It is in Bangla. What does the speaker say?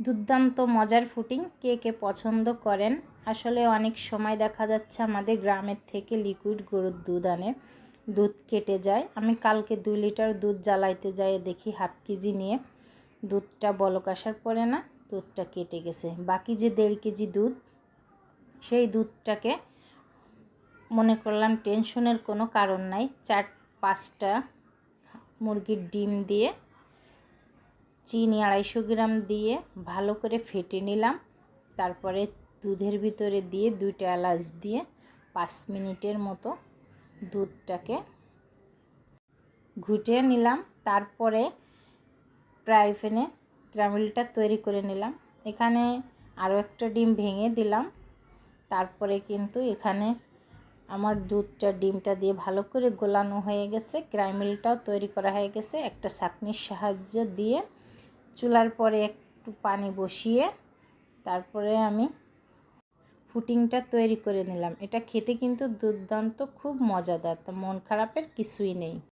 দুর্দান্ত মজার ফুটিং, কে কে পছন্দ করেন? আসলে অনেক সময় দেখা যাচ্ছে আমাদের গ্রামের থেকে লিকুইড গরুর দুধ আনে, দুধ কেটে যায়। আমি কালকে দুই লিটার দুধ জ্বালাইতে যাই, দেখি হাফ কেজি নিয়ে দুধটা বলক আসার পরে না দুধটা কেটে গেছে। বাকি যে দেড় কেজি দুধ, সেই দুধটাকে মনে করলাম টেনশনের কোনো কারণ নাই, চার পাঁচটা মুরগির ডিম দিয়ে চিনি আড়াইশো গ্রাম দিয়ে ভালো করে ফেটে নিলাম। তারপরে দুধের ভিতরে দিয়ে দুইটা এলাচ দিয়ে পাঁচ মিনিটের মতো দুধটাকে ঘুটিয়ে নিলাম। তারপরে ফ্রাই প্যানে ক্রামিলটা তৈরি করে নিলাম। এখানে আরও একটা ডিম ভেঙে দিলাম। তারপরে কিন্তু এখানে আমার দুধটা ডিমটা দিয়ে ভালো করে গোলানো হয়ে গেছে। ক্রাইমিলটাও তৈরি করা হয়ে গেছে। একটা ছাকনির সাহায্য দিয়ে চুলার পরে একটু পানি বসিয়ে তারপরে আমি ফুটিংটা তৈরি করে নিলাম। এটা খেতে কিন্তু দুর্দান্ত, খুব মজাদার। তা মন খারাপের কিছুই নেই।